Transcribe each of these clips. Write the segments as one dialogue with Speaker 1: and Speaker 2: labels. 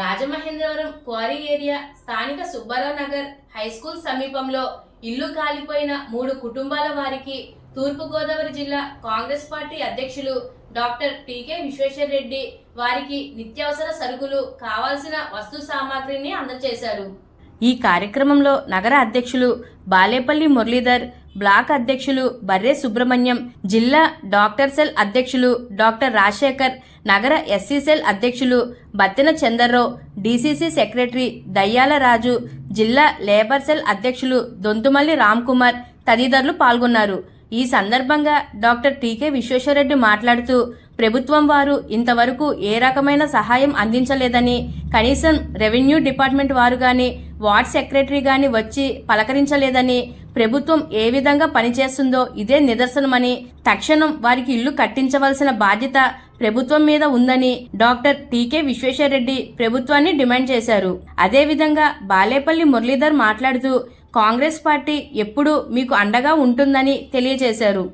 Speaker 1: Rajamahendravaram quarry area స్థానిక Subbarao Nagar high school సమీపంలో ఇల్లు కాలిపోయిన మూడు కుటుంబాల వారికి తూర్పుగోదావరి జిల్లా కాంగ్రెస్ పార్టీ అధ్యక్షులు doctor T K Visweswar Reddy వారికి నిత్యావసర సరుకులు కావాల్సిన వస్తు సామాగ్రిని అందజేశారు. ఈ కార్యక్రమంలో నగర అధ్యక్షులు బాలేపల్లి మురళీధర్ బ్లాక్ అధ్యక్షులు బర్రె సుబ్రహ్మణ్యం జిల్లా డాక్టర్ సెల్ అధ్యక్షులు డాక్టర్ రాజశేఖర్ నగర ఎస్సీ సెల్ అధ్యక్షులు బత్తిన చందర్రావు డీసీసీ సెక్రటరీ దయ్యాల రాజు జిల్లా లేబర్ సెల్ అధ్యక్షులు దొంతుమల్లి రామ్కుమార్ తదితరులు పాల్గొన్నారు. ఈ సందర్భంగా డాక్టర్ టీకే విశ్వేశ్వరరెడ్డి మాట్లాడుతూ ప్రభుత్వం వారు ఇంతవరకు ఏ రకమైన సహాయం అందించలేదని కనీసం రెవెన్యూ డిపార్ట్మెంట్ వారు గాని వార్డ్ సెక్రటరీ గాని వచ్చి పలకరించలేదని ప్రభుత్వం ఏ విధంగా పనిచేస్తుందో ఇదే నిదర్శనమని తక్షణం వారికి ఇల్లు కట్టించవలసిన బాధ్యత ప్రభుత్వం మీద ఉందని డాక్టర్ టీకే విశ్వేశ్వరరెడ్డి ప్రభుత్వాన్ని డిమాండ్ చేశారు. అదేవిధంగా బాలేపల్లి మురళీధర్ మాట్లాడుతూ కాంగ్రెస్ పార్టీ ఎప్పుడూ మీకు అండగా ఉంటుందని తెలియజేశారు.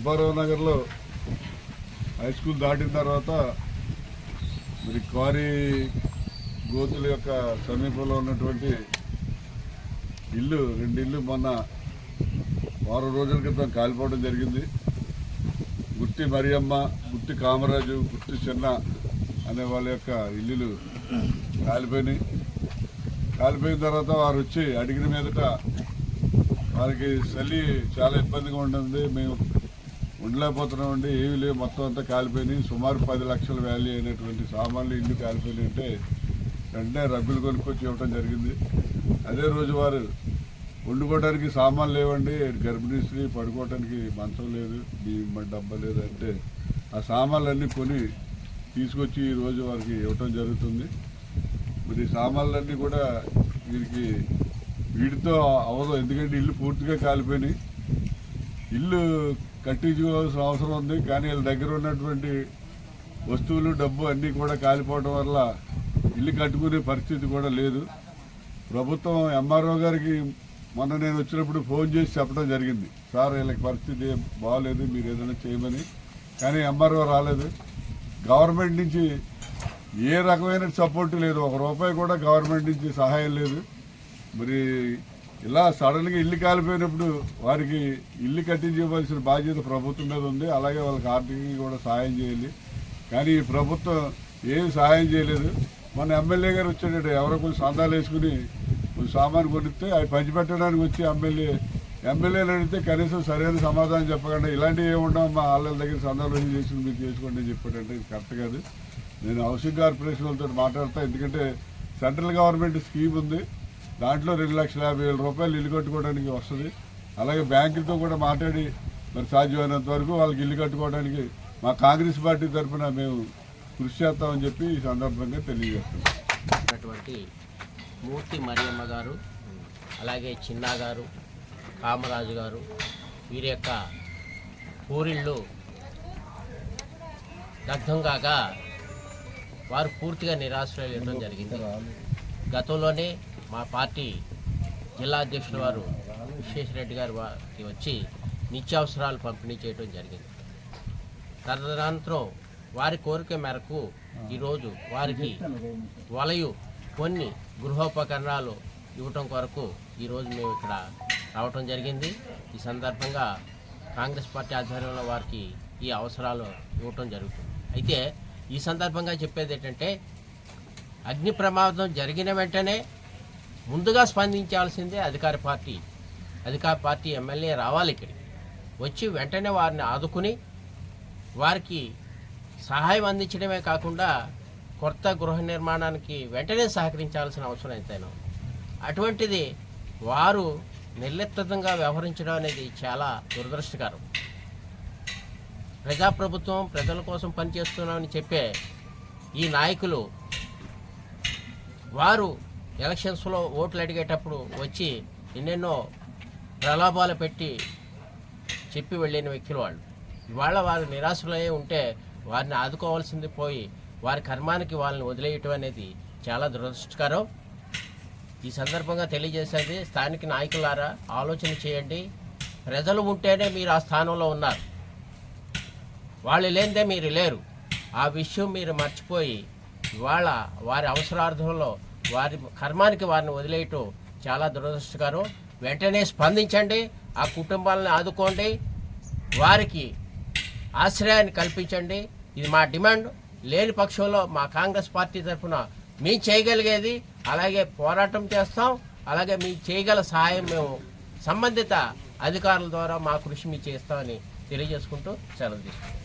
Speaker 2: సుబ్బారావు నగర్లో హై స్కూల్ దాటిన తర్వాత మరి క్వారీ గోతుల యొక్క సమీపంలో ఉన్నటువంటి ఇల్లు రెండు ఇల్లు మొన్న వారం రోజుల క్రితం కాలిపోవడం జరిగింది. గుత్తి మరియమ్మ గుత్తి కామరాజు గుత్తి చిన్న అనే వాళ్ళ యొక్క ఇల్లులు కాలిపోయినాయి. కాలిపోయిన తర్వాత వారు వచ్చి అడిగిన మీదట వారికి చలి చాలా ఇబ్బందిగా ఉంటుంది. మేము ఉండలేకపోతున్నామండి ఏమీ లేవు. మొత్తం అంతా కాలిపోయినాయి సుమారు పది లక్షల వాల్యూ అయినటువంటి సామాన్లు ఇల్లు కాలిపోయినాయి అంటే వెంటనే రబ్బులు కొనుక్కొచ్చి ఇవ్వడం జరిగింది. అదే రోజు వారు వండుకోవడానికి సామాన్లు లేవండి. గర్భిణీ స్త్రీ పడుకోవడానికి మంచం లేదు బియ్యం డబ్బా లేదు అంటే ఆ సామాన్లన్నీ కొని తీసుకొచ్చి ఈ రోజు వారికి ఇవ్వటం జరుగుతుంది. మరి సామాన్లన్నీ కూడా వీరికి వీటితో అవదు. ఎందుకంటే ఇల్లు పూర్తిగా కాలిపోయినాయి. ఇల్లు కట్టించుకోవాల్సిన అవసరం ఉంది. కానీ వీళ్ళ దగ్గర ఉన్నటువంటి వస్తువులు డబ్బు అన్నీ కూడా కాలిపోవడం వల్ల ఇల్లు కట్టుకునే పరిస్థితి కూడా లేదు. ప్రభుత్వం ఎంఆర్ఓ గారికి మొన్న నేను వచ్చినప్పుడు ఫోన్ చేసి చెప్పడం జరిగింది. సార్ వీళ్ళకి పరిస్థితి ఏం బాగాలేదు మీరు ఏదైనా చేయమని. కానీ ఎంఆర్ఓ రాలేదు. గవర్నమెంట్ నుంచి ఏ రకమైన సపోర్ట్ లేదు. ఒక రూపాయి కూడా గవర్నమెంట్ నుంచి సహాయం లేదు. మరి ఇలా సడన్గా ఇల్లు కాలిపోయినప్పుడు వారికి ఇల్లు కట్టించవలసిన బాధ్యత ప్రభుత్వం మీద ఉంది. అలాగే వాళ్ళకి ఆర్థికంగా కూడా సహాయం చేయాలి. కానీ ఈ ప్రభుత్వం ఏం సహాయం చేయలేదు. మన ఎమ్మెల్యే గారు వచ్చాడు ఎవరో కొంచెం సందాలు వేసుకుని కొంచెం సామాను కొనిస్తే అవి పంచిపెట్టడానికి వచ్చి ఎమ్మెల్యే ఎమ్మెల్యేలు అడిగితే కనీసం సరైన సమాధానం చెప్పకుండా ఇలాంటివి ఏముండవు మా వాళ్ళ దగ్గర సందాలు చేసుకుని మీరు చేసుకోండి అని చెప్పాడంటే ఇది కరెక్ట్ కాదు. నేను హౌసింగ్ కార్పొరేషన్ వాళ్ళతో మాట్లాడతా ఎందుకంటే సెంట్రల్ గవర్నమెంట్ స్కీమ్ ఉంది. దాంట్లో రెండు లక్షల యాభై వేల రూపాయలు ఇల్లు కట్టుకోవడానికి వస్తుంది. అలాగే బ్యాంకులతో కూడా మాట్లాడి మరి సాధ్యమైనంత వరకు వాళ్ళకి ఇల్లు కట్టుకోవడానికి మా కాంగ్రెస్ పార్టీ తరఫున మేము కృషి చేస్తామని చెప్పి ఈ సందర్భంగా తెలియజేస్తున్నాం.
Speaker 3: ఉన్నటువంటి మూర్తి మరియమ్మ గారు అలాగే చిన్న గారు కామరాజు గారు వీరి యొక్క పూరిళ్ళు దగ్ధం కాక వారు పూర్తిగా నిరాశ్రయం జరిగింది. గతంలోనే మా పార్టీ జిల్లా అధ్యక్షుల వారు విశ్వేశ్వరరెడ్డి గారు వారికి వచ్చి నిత్యావసరాలు పంపిణీ చేయడం జరిగింది. తదనంతరం వారి కోరిక మేరకు ఈరోజు వారికి వలయు కొన్ని గృహోపకరణాలు ఇవ్వటం కొరకు ఈరోజు మేము ఇక్కడ రావటం జరిగింది. ఈ సందర్భంగా కాంగ్రెస్ పార్టీ ఆధ్వర్యంలో వారికి ఈ అవసరాలు ఇవ్వటం జరుగుతుంది. అయితే ఈ సందర్భంగా చెప్పేది ఏంటంటే అగ్ని ప్రమాదం జరిగిన వెంటనే ముందుగా స్పందించాల్సిందే అధికార పార్టీ. అధికార పార్టీ ఎమ్మెల్యే రావాలి ఇక్కడికి. వచ్చి వెంటనే వారిని ఆదుకుని వారికి సహాయం అందించడమే కాకుండా కొత్త గృహ నిర్మాణానికి వెంటనే సహకరించాల్సిన అవసరం ఎంతైనా అటువంటిది వారు నిర్లిప్తంగా వ్యవహరించడం అనేది చాలా దురదృష్టకరం. ప్రజాప్రభుత్వం ప్రజల కోసం పనిచేస్తున్నామని చెప్పే ఈ నాయకులు వారు ఎలక్షన్స్లో ఓట్లు అడిగేటప్పుడు వచ్చి ఎన్నెన్నో ప్రలాభాలు పెట్టి చెప్పి వెళ్ళిన వ్యక్తులు వాళ్ళు. ఇవాళ వారు నిరాశలయ్యే ఉంటే వారిని ఆదుకోవాల్సింది పోయి వారి కర్మానికి వాళ్ళని వదిలేయటం అనేది చాలా దురదృష్టకరం. ఈ సందర్భంగా తెలియజేసేది స్థానిక నాయకులారా ఆలోచన చేయండి. ప్రజలు ఉంటేనే మీరు ఆ స్థానంలో ఉన్నారు. వాళ్ళు లేనిదే మీరు లేరు. ఆ విషయం మీరు మర్చిపోయి ఇవాళ వారి అవసరార్థంలో వారి కర్మానికి వారిని వదిలేయటం చాలా దురదృష్టకరం. వెంటనే స్పందించండి ఆ కుటుంబాలను ఆదుకోండి వారికి ఆశ్రయాన్ని కల్పించండి. ఇది మా డిమాండ్. లేని పక్షంలో మా కాంగ్రెస్ పార్టీ తరఫున మేము చేయగలిగేది అలాగే పోరాటం చేస్తాం అలాగే మీ చేయగల సహాయం మేము సంబంధిత అధికారుల ద్వారా మా కృషి మీ చేస్తామని తెలియజేసుకుంటూ సెలవు తీసుకుంటాం